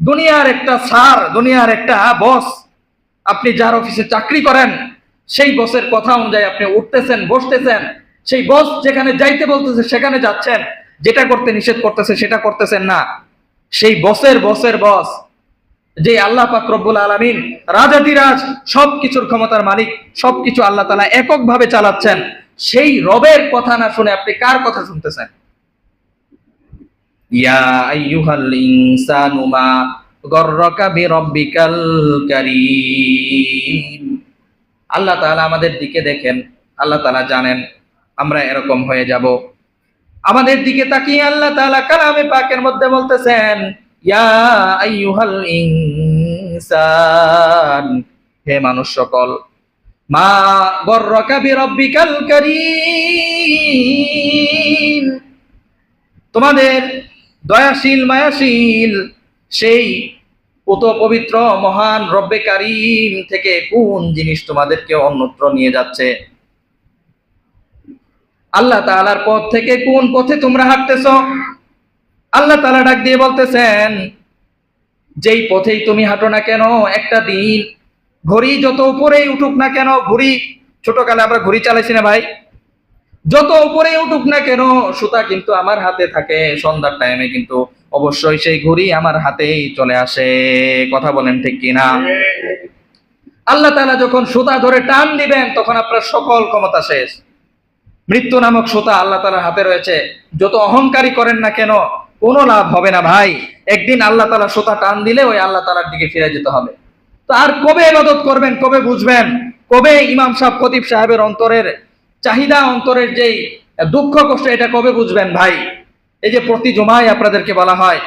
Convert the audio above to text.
দুনিয়ার একটা স্যার, দুনিয়ার একটা বস আপনি যার অফিসে চাকরি করেন, সেই বসের কথা অনুযায়ী আপনি উঠতেছেন, বসতেছেন। সেই বস যেখানে যাইতে বলতেছে, সেখানে যাচ্ছেন। যেটা করতে নিষেধ করতেছে, সেটা করতেছেন না। সেই বসের বসের বস যে আল্লাহ পাক রব্বুল আলামিন রাজাধিরাজ সবকিছুর ক্ষমতার মালিক, সবকিছু আল্লাহ তালা এককভাবে চালাচ্ছেন, সেই রবের কথা না শুনে আপনি কার কথা শুনতেছেন? ইয়া আইয়ুহাল ইনসানু মা গররাকা বিরাব্বিকাল কারীম। আল্লাহ তাআলা আমাদের দিকে দেখেন, আল্লাহ তাআলা জানেন, আমরা এরকম হয়ে যাব। আমাদের দিকে তাকিয়ে আল্লাহ তাআলা কালামে পাকের মধ্যে বলতেছেন, ইয়া আইয়ুহাল ইনসান, হে মানুষ সকল, মা গররাকা বিরাব্বিকাল কারীম। তোমাদের দয়াশীল, মায়াশীল, সেই পুত পবিত্র, মহান রব্বে কারিম থেকে কোন জিনিস তোমাদেরকে অন্যত্র নিয়ে যাচ্ছে? আল্লাহ তাআলার পথ থেকে কোন পথে তোমরা হাঁটতেছ? আল্লাহ তালা ডাক দিয়ে বলতেছেন, যেই পথেই তুমি হাঁটো না কেন, একটা দিন ঘড়ি যত উপরেই উঠুক না কেন, ঘড়ি, ছোটকালে আমরা ঘড়ি চালাইছি না ভাই? যত উপরে উঠুক না কেন, সুতা কিন্তু আমার হাতে থাকে। সন্ধ্যার টাইমে কিন্তু অবশ্যই সেই ঘড়ি আমার হাতেই চলে আসে। কথা বলেন ঠিক কিনা? আল্লাহ তালা যখন সুতা ধরে টান দিবেন, তখন আপনার সকল ক্ষমতা শেষ। মৃত্যু নামক সুতা আল্লাহ তাআলার হাতে রয়েছে। যত অহংকারী করেন না কেন, কোনো লাভ হবে না ভাই। একদিন আল্লাহ তালা সুতা টান দিলে ওই আল্লাহ তাআলার দিকে ফিরে যেতে হবে। তো আর কবে ইবাদত করবেন, কবে বুঝবেন? কবে ইমাম সাহেব, খতিব সাহেবের অন্তরের চাহিদা অন্তরের যেই দুঃখ কষ্ট, এটা কবে বুঝবেন ভাই? এই যে প্রতি জমায় আপনাদেরকে বলা হয়